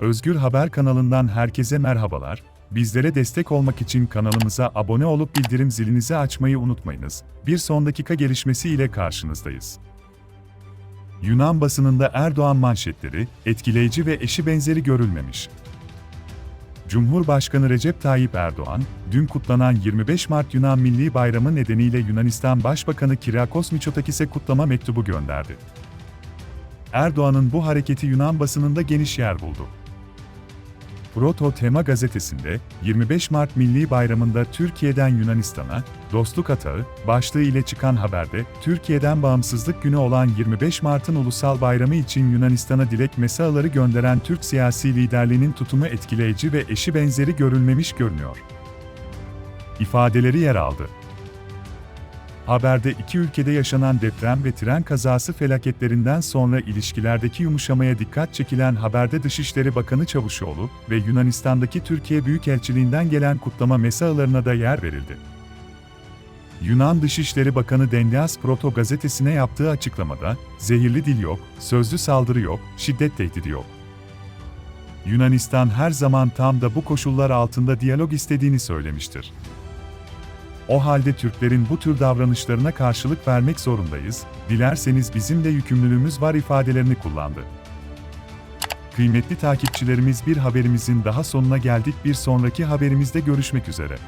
Özgür Haber kanalından herkese merhabalar. Bizlere destek olmak için kanalımıza abone olup bildirim zilinizi açmayı unutmayınız. Bir son dakika gelişmesi ile karşınızdayız. Yunan basınında Erdoğan manşetleri, etkileyici ve eşi benzeri görülmemiş. Cumhurbaşkanı Recep Tayyip Erdoğan, dün kutlanan 25 Mart Yunan Milli Bayramı nedeniyle Yunanistan Başbakanı Kyriakos Mitsotakis'e kutlama mektubu gönderdi. Erdoğan'ın bu hareketi Yunan basınında geniş yer buldu. Proto Tema gazetesinde 25 Mart Milli Bayramı'nda Türkiye'den Yunanistan'a dostluk atağı başlığı ile çıkan haberde Türkiye'den bağımsızlık günü olan 25 Mart'ın ulusal bayramı için Yunanistan'a dilek mesajları gönderen Türk siyasi liderliğinin tutumu etkileyici ve eşi benzeri görülmemiş görünüyor. İfadeleri yer aldı. Haberde iki ülkede yaşanan deprem ve tren kazası felaketlerinden sonra ilişkilerdeki yumuşamaya dikkat çekilen haberde Dışişleri Bakanı Çavuşoğlu ve Yunanistan'daki Türkiye Büyükelçiliğinden gelen kutlama mesajlarına da yer verildi. Yunan Dışişleri Bakanı Dendias Proto gazetesine yaptığı açıklamada, zehirli dil yok, sözlü saldırı yok, şiddet tehdidi yok. Yunanistan her zaman tam da bu koşullar altında diyalog istediğini söylemiştir. O halde Türklerin bu tür davranışlarına karşılık vermek zorundayız, dilerseniz bizim de yükümlülüğümüz var ifadelerini kullandı. Kıymetli takipçilerimiz bir haberimizin daha sonuna geldik bir sonraki haberimizde görüşmek üzere.